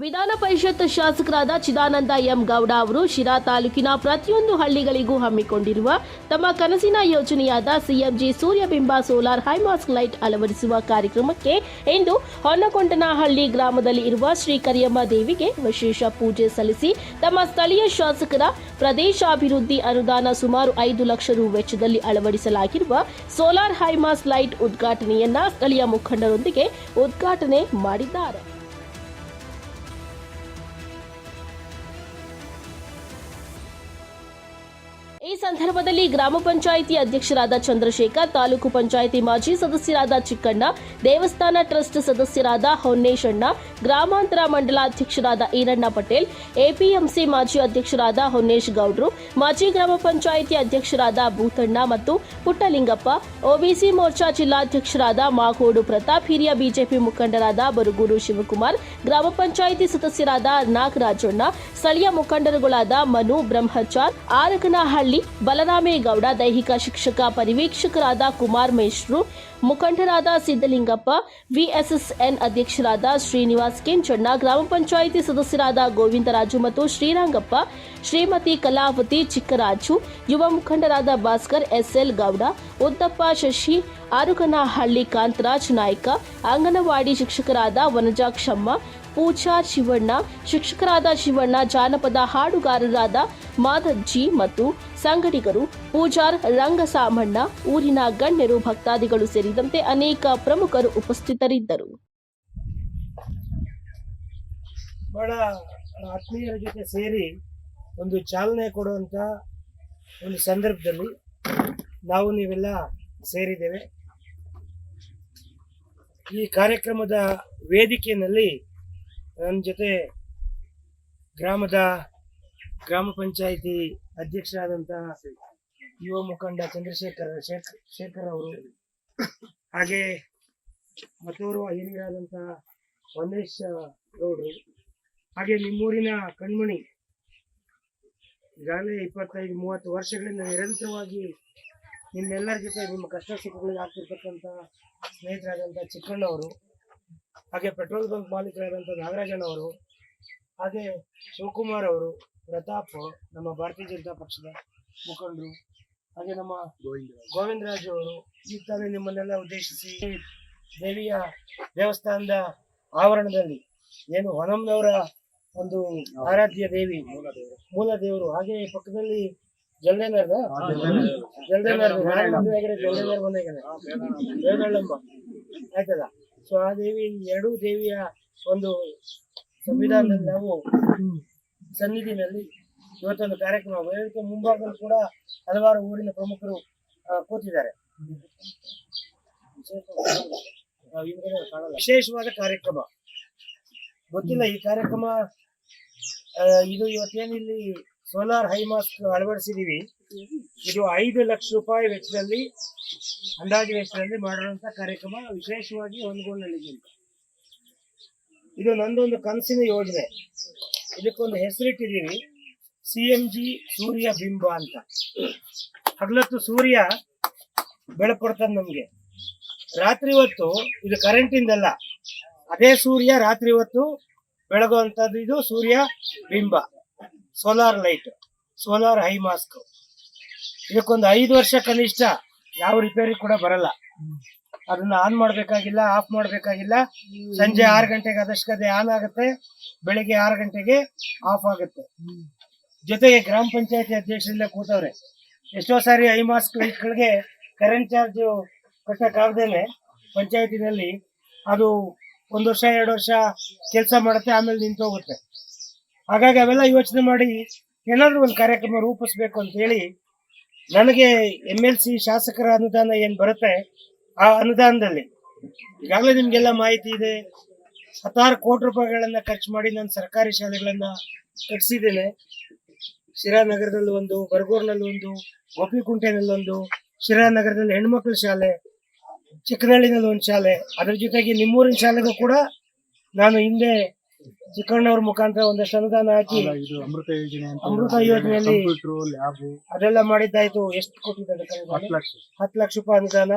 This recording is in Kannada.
ವಿಧಾನ ಪರಿಷತ್ ಶಾಸಕರಾದ ಚಿದಾನಂದ ಎಂ ಗೌಡ ಅವರು ಶಿರಾ ತಾಲೂಕಿನ ಪ್ರತಿಯೊಂದು ಹಳ್ಳಿಗಳಿಗೂ ಹಮ್ಮಿಕೊಂಡಿರುವ ತಮ್ಮ ಕನಸಿನ ಯೋಜನೆಯಾದ CMG Suryabimba solar high mast light ಅಳವಡಿಸುವ ಕಾರ್ಯಕ್ರಮಕ್ಕೆ ಇಂದು ಹೊನ್ನಕೊಂಡನಹಳ್ಳಿ ಗ್ರಾಮದಲ್ಲಿ ಇರುವ ಶ್ರೀ ಕರಿಯಮ್ಮ ದೇವಿಗೆ ವಿಶೇಷ ಪೂಜೆ ಸಲ್ಲಿಸಿ ತಮ್ಮ ಸ್ಥಳೀಯ ಶಾಸಕರ ಪ್ರದೇಶಾಭಿವೃದ್ಧಿ ಅನುದಾನ ಸುಮಾರು ಐದು ಲಕ್ಷ ರು ವೆಚ್ಚದಲ್ಲಿ ಅಳವಡಿಸಲಾಗಿರುವ ಸೋಲಾರ್ ಹೈಮಾಸ್ ಲೈಟ್ ಉದ್ಘಾಟನೆಯನ್ನ ಸ್ಥಳೀಯ ಮುಖಂಡರೊಂದಿಗೆ ಉದ್ಘಾಟನೆ ಮಾಡಿದ್ದಾರೆ. ಈ ಸಂದರ್ಭದಲ್ಲಿ ಗ್ರಾಮ ಪಂಚಾಯಿತಿ ಅಧ್ಯಕ್ಷರಾದ ಚಂದ್ರಶೇಖರ್, ತಾಲೂಕು ಪಂಚಾಯಿತಿ ಮಾಜಿ ಸದಸ್ಯರಾದ ಚಿಕ್ಕಣ್ಣ, ದೇವಸ್ಥಾನ ಟ್ರಸ್ಟ್ ಸದಸ್ಯರಾದ ಹೊನ್ನೇಶಣ್ಣ, ಗ್ರಾಮಾಂತರ ಮಂಡಲಾಧ್ಯಕ್ಷರಾದ ಈರಣ್ಣ ಪಟೇಲ್, ಎಪಿಎಂಸಿ ಮಾಜಿ ಅಧ್ಯಕ್ಷರಾದ ಹೊನ್ನೇಶ್ ಗೌಡ್ರು, ಮಾಜಿ ಗ್ರಾಮ ಪಂಚಾಯಿತಿ ಅಧ್ಯಕ್ಷರಾದ ಭೂತಣ್ಣ ಮತ್ತು ಪುಟ್ಟಲಿಂಗಪ್ಪ, ಒಬಿಸಿ ಮೋರ್ಚಾ ಜಿಲ್ಲಾಧ್ಯಕ್ಷರಾದ ಮಾಗೋಡು ಪ್ರತಾಪ್, ಹಿರಿಯ ಬಿಜೆಪಿ ಮುಖಂಡರಾದ ಬರುಗೂರು ಶಿವಕುಮಾರ್, ಗ್ರಾಮ ಪಂಚಾಯಿತಿ ಸದಸ್ಯರಾದ ನಾಗರಾಜಣ್ಣ, ಸ್ಥಳೀಯ ಮುಖಂಡರುಗಳಾದ ಮನು ಬ್ರಹ್ಮಚಾರ್, ಆರಗನಹಳ್ಳಿ ಬಲರಾಮೇಗೌಡ ದೈಹಿಕ ಶಿಕ್ಷಕ ಪರಿವೀಕ್ಷಕರಾದ ಕುಮಾರ್ ಮೇಶ್ರು ಮುಖಂಡರಾದ ಸಿದ್ದಲಿಂಗಪ್ಪ ವಿಎಸ್ಎಸ್ಎನ್ ಅಧ್ಯಕ್ಷರಾದ ಶ್ರೀನಿವಾಸ್ ಕೆಂಚಣ್ಣ, ಗ್ರಾಮ ಪಂಚಾಯಿತಿ ಸದಸ್ಯರಾದ ಗೋವಿಂದರಾಜು ಮತ್ತು ಶ್ರೀರಂಗಪ್ಪ, ಶ್ರೀಮತಿ ಕಲಾವತಿ ಚಿಕ್ಕರಾಜು, ಯುವ ಮುಖಂಡರಾದ ಭಾಸ್ಕರ್ ಎಸ್ಎಲ್ ಗೌಡ ಉದ್ದಪ್ಪ ಶಶಿ, ಆರುಗನಹಳ್ಳಿ ಕಾಂತರಾಜ್ ನಾಯ್ಕ, ಅಂಗನವಾಡಿ ಶಿಕ್ಷಕರಾದ ವನಜಾಕ್ಷಮ್ಮ ಪೂಜಾರ್ ಶಿವಣ್ಣ, ಶಿಕ್ಷಕರಾದ ಶಿವಣ್ಣ, ಜಾನಪದ ಹಾಡುಗಾರರಾದ ಮಾಧಜ್ಜಿ ಮತ್ತು ಸಂಗಡಿಗರು, ಪೂಜಾರ್ ರಂಗಸಾಮಣ್ಣ, ಊರಿನ ಗಣ್ಯರು, ಭಕ್ತಾದಿಗಳು ಸೇರಿದಂತೆ ಅನೇಕ ಪ್ರಮುಖರು ಉಪಸ್ಥಿತರಿದ್ದರು. ಬಹಳ ಆತ್ಮೀಯರ ಜೊತೆ ಸೇರಿ ಒಂದು ಚಾಲನೆ ಕೊಡುವಂಥ ಒಂದು ಸಂದರ್ಭದಲ್ಲಿ ನಾವು ನೀವೆಲ್ಲ ಸೇರಿದ್ದೇವೆ. ಈ ಕಾರ್ಯಕ್ರಮದ ವೇದಿಕೆಯಲ್ಲಿ ನನ್ನ ಜೊತೆ ಗ್ರಾಮದ, ಗ್ರಾಮ ಪಂಚಾಯಿತಿ ಅಧ್ಯಕ್ಷರಾದಂತಹ ಯುವ ಮುಖಂಡ ಚಂದ್ರಶೇಖರ್, ಶೇಖರ್ ಶೇಖರ್ ಅವರು ಹಾಗೆ ಮತ್ತೂರು ಹಿರಿಯರಾದಂಥ ವಂದೇಶ್ ಗೌಡ್ರು, ಹಾಗೆ ನಿಮ್ಮೂರಿನ ಕಣ್ಮಣಿ ಈಗಾಗಲೇ ಇಪ್ಪತ್ತೈದು, ಮೂವತ್ತು ವರ್ಷಗಳಿಂದ ನಿರಂತರವಾಗಿ ನಿಮ್ಮೆಲ್ಲರ ಜೊತೆ ನಿಮ್ಮ ಕಷ್ಟ ಸುಖಗಳಿಗೆ ಆಗ್ತಿರ್ತಕ್ಕಂಥ ಸ್ನೇಹಿತರಾದಂಥ ಚಿಕ್ಕಣ್ಣವರು. ಹಾಗೆ ಪೆಟ್ರೋಲ್ ಬಂಕ್ ಮಾಲೀಕರಾದಂಥ ನಾಗರಾಜಣ್ಣವರು ಹಾಗೆ ಶಿವಕುಮಾರ್ ಅವರು ಪ್ರತಾಪ್ ನಮ್ಮ ಭಾರತೀಯ ಜನತಾ ಪಕ್ಷದ ಮುಖಂಡರು ಹಾಗೆ ನಮ್ಮ ಗೋವಿಂದರಾಜ್ ಅವರು ಈ ತಾನೇ ನಿಮ್ಮನ್ನೆಲ್ಲ ಉದ್ದೇಶಿಸಿ ದೇವಿಯ ದೇವಸ್ಥಾನದ ಆವರಣದಲ್ಲಿ ಏನು ಹೊನಂನವರ ಒಂದು ಆರಾಧ್ಯ ದೇವಿ ಮೂಲ ದೇವರು ಹಾಗೆ ಪಕ್ಕದಲ್ಲಿ ಜಲ್ದೇನರ್ದ ಜಲ್ದೇನರ್ ಜಲ್ದೇನರ್ ಬಂದಾಗಿದೆ ಸೊ ಆ ದೇವಿ ಎರಡೂ ದೇವಿಯ ಒಂದು ಸಂವಿಧಾನದಲ್ಲಿ ನಾವು ಸನ್ನಿಧಿನಲ್ಲಿ ಇವತ್ತೊಂದು ಕಾರ್ಯಕ್ರಮ ವೇದಿಕೆ ಮುಂಭಾಗದಲ್ಲಿ ಕೂಡ ಹಲವಾರು ಊರಿನ ಪ್ರಮುಖರು ಕೂತಿದ್ದಾರೆ. ವಿಶೇಷವಾದ ಕಾರ್ಯಕ್ರಮ. ಗೊತ್ತಿಲ್ಲ ಈ ಕಾರ್ಯಕ್ರಮ ಇದು ಇವತ್ತೇನಿಲ್ಲಿ ಸೋಲಾರ್ ಹೈಮಾಸ್ಕ್ ಅಳವಡಿಸಿದೀವಿ. ಇದು ಐದು ಲಕ್ಷ ರೂಪಾಯಿ ವೆಚ್ಚದಲ್ಲಿ ಅಂದಾಜು ವೆಚ್ಚದಲ್ಲಿ ಮಾಡಿರುವಂತ ಕಾರ್ಯಕ್ರಮ ವಿಶೇಷವಾಗಿ ಹೊಂದ್ಕೊಂಡಲ್ಲಿದೆ ಇದು ನಂದೊಂದು ಕನಸಿನ ಯೋಜನೆ. ಇದಕ್ಕೊಂದು ಹೆಸರಿಟ್ಟಿದ್ದೀವಿ. C M G Surya Bimba ಅಂತ. ಹಗಲತ್ತು ಸೂರ್ಯ ಬೆಳಕೊಡ್ತದೆ ನಮ್ಗೆ. ರಾತ್ರಿ ಹೊತ್ತು ಇದು ಕರೆಂಟ್ ಇಂದಲ್ಲ, ಅದೇ ಸೂರ್ಯ ರಾತ್ರಿ ಹೊತ್ತು ಬೆಳಗುವಂತದ್ದು ಇದು Surya Bimba. Solar light solar high mast ಇದಕ್ಕೊಂದು ಐದು ವರ್ಷ ಕನಿಷ್ಠ ಯಾವ ರಿಪೇರಿ ಕೂಡ ಬರಲ್ಲ. ಅದನ್ನ ಆನ್ ಮಾಡ್ಬೇಕಾಗಿಲ್ಲ ಆಫ್ ಮಾಡ್ಬೇಕಾಗಿಲ್ಲ. ಸಂಜೆ ಆರು ಗಂಟೆಗೆ ಅದಷ್ಟೇ ಆನ್ ಆಗುತ್ತೆ, ಬೆಳಿಗ್ಗೆ ಆರು ಗಂಟೆಗೆ ಆಫ್ ಆಗುತ್ತೆ. ಜೊತೆಗೆ ಗ್ರಾಮ ಪಂಚಾಯತಿ ಅಧ್ಯಕ್ಷರಿಂದ ಕೂತವ್ರೆ, ಎಷ್ಟೋ ಸಾರಿ ಐ ಮಾಸ್ಕ್ ಲೈಟ್ಗಳಿಗೆ ಕರೆಂಟ್ ಚಾರ್ಜ್ ಕಟ್ಟಕ್ಕಾಗ್ದೇನೆ ಪಂಚಾಯತಿನಲ್ಲಿ ಅದು ಒಂದು ವರ್ಷ, ಎರಡು ವರ್ಷ ಕೆಲಸ ಮಾಡುತ್ತೆ, ಆಮೇಲೆ ನಿಂತು ಹೋಗುತ್ತೆ. ಹಾಗಾಗಿ ಅವೆಲ್ಲ ಯೋಚನೆ ಮಾಡಿ ಏನಾದ್ರೂ ಒಂದು ಕಾರ್ಯಕ್ರಮ ರೂಪಿಸ್ಬೇಕು ಅಂತ ಹೇಳಿ ನನಗೆ ಎಂ ಎಲ್ ಸಿ ಶಾಸಕರ ಅನುದಾನ ಏನ್ ಬರುತ್ತೆ ಆ ಅನುದಾನದಲ್ಲಿ? ಈಗಾಗಲೇ ನಿಮ್ಗೆಲ್ಲ ಮಾಹಿತಿ ಇದೆ. ಹತ್ತಾರು ಕೋಟಿ ರೂಪಾಯಿಗಳನ್ನ ಖರ್ಚು ಮಾಡಿ ನಾನು ಸರ್ಕಾರಿ ಶಾಲೆಗಳನ್ನ ಕಟ್ಸಿದ್ದೇನೆ. ಶಿರಾನಗರದಲ್ಲಿ ಒಂದು, ಬರಗೂರ್ನಲ್ಲಿ ಒಂದು, ಗೋಪಿಕುಂಟೆನಲ್ಲಿ ಒಂದು, ಶಿರಾನಗರದಲ್ಲಿ ಹೆಣ್ಮಕ್ಳ ಶಾಲೆ, ಚಿಕ್ಕನಹಳ್ಳಿನಲ್ಲಿ ಒಂದು ಶಾಲೆ. ಅದ್ರ ಜೊತೆಗೆ ನಿಮ್ಮೂರಿನ ಶಾಲೆಗೂ ಕೂಡ ನಾನು ಹಿಂದೆ ಚಿಕ್ಕಣ್ಣವ್ರ ಮುಖಾಂತರ ಒಂದಷ್ಟು ಅನುದಾನ ಹಾಕಿ ಇದು ಅಮೃತ ಯೋಜನೆ ಅಂತ ಅಮೃತ ಯೋಜನೆಯಲ್ಲಿ ಕಂಪ್ಯೂಟರ್ ಲ್ಯಾಬ್. ಅದೆಲ್ಲ ಮಾಡಿದ್ದಾಯ್ತು. ಎಷ್ಟು ಕೊಟ್ಟಿದ್ದಾರೆ ಹತ್ತು ಲಕ್ಷ. ಹತ್ತು ಲಕ್ಷ ರೂಪಾಯಿ ಅನುದಾನ.